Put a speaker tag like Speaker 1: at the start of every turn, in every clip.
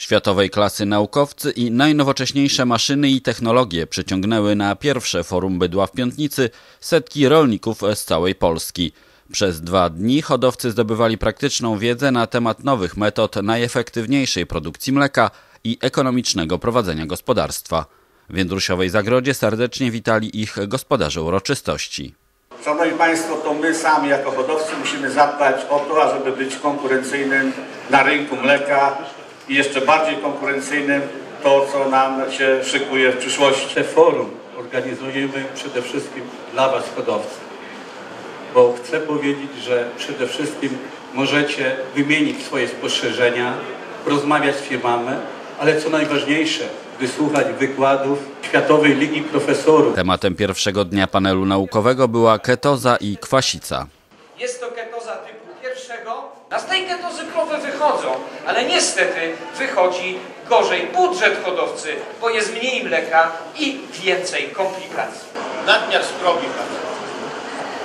Speaker 1: Światowej klasy naukowcy i najnowocześniejsze maszyny i technologie przyciągnęły na pierwsze forum bydła w Piątnicy setki rolników z całej Polski. Przez dwa dni hodowcy zdobywali praktyczną wiedzę na temat nowych metod najefektywniejszej produkcji mleka i ekonomicznego prowadzenia gospodarstwa. W Jędrusiowej Zagrodzie serdecznie witali ich gospodarze uroczystości.
Speaker 2: Szanowni Państwo, to my sami jako hodowcy musimy zadbać o to, ażeby być konkurencyjnym na rynku mleka i jeszcze bardziej konkurencyjnym to, co nam się szykuje w przyszłości.
Speaker 3: Te forum organizujemy przede wszystkim dla Was hodowcy, bo chcę powiedzieć, że przede wszystkim możecie wymienić swoje spostrzeżenia, rozmawiać z firmami, ale co najważniejsze, wysłuchać wykładów Światowej Ligi Profesorów.
Speaker 1: Tematem pierwszego dnia panelu naukowego była ketoza i kwasica.
Speaker 4: Jest to pierwszego. A z tej ketozy krowy wychodzą, ale niestety wychodzi gorzej budżet hodowcy, bo jest mniej mleka i więcej komplikacji.
Speaker 5: nadmiar skrobi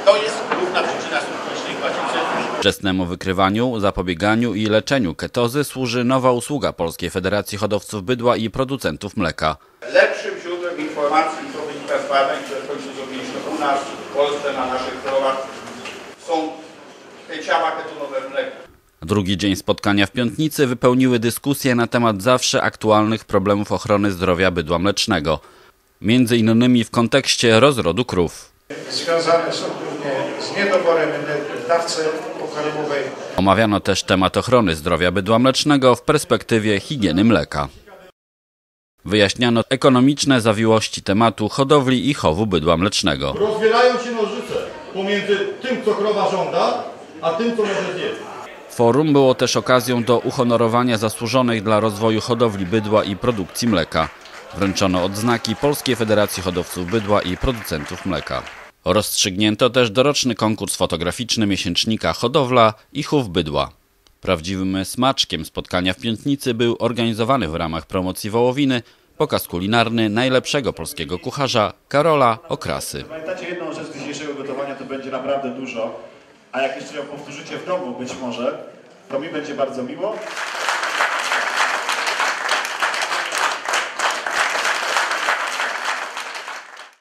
Speaker 5: To jest główna przyczyna smutnicznej kwaśnicy.
Speaker 1: Wczesnemu wykrywaniu, zapobieganiu i leczeniu ketozy służy nowa usługa Polskiej Federacji Hodowców Bydła i Producentów Mleka.
Speaker 5: Lepszym źródłem informacji, co wynika z badań, które w końcu zrobiliśmy u nas, w Polsce, na naszych krowach, są ciała ketonowe w mleku.
Speaker 1: Drugi dzień spotkania w Piątnicy wypełniły dyskusje na temat zawsze aktualnych problemów ochrony zdrowia bydła mlecznego. Między innymi w kontekście rozrodu krów.
Speaker 6: związane są głównie z niedoborem dawce pokarmowej.
Speaker 1: Omawiano też temat ochrony zdrowia bydła mlecznego w perspektywie higieny mleka. Wyjaśniano ekonomiczne zawiłości tematu hodowli i chowu bydła mlecznego.
Speaker 7: Rozwierają się nożyce pomiędzy tym, co krowa żąda, a tym, co może zjeść.
Speaker 1: Forum było też okazją do uhonorowania zasłużonych dla rozwoju hodowli bydła i produkcji mleka. Wręczono odznaki Polskiej Federacji Hodowców Bydła i Producentów Mleka. Rozstrzygnięto też doroczny konkurs fotograficzny miesięcznika Hodowla i Chów Bydła. Prawdziwym smaczkiem spotkania w Piętnicy był organizowany w ramach promocji wołowiny pokaz kulinarny najlepszego polskiego kucharza Karola Okrasy.
Speaker 8: Pamiętacie jedną rzecz z dzisiejszego gotowania, to będzie naprawdę dużo. A jak jeszcze ją powtórzycie w domu być może, to mi będzie bardzo miło.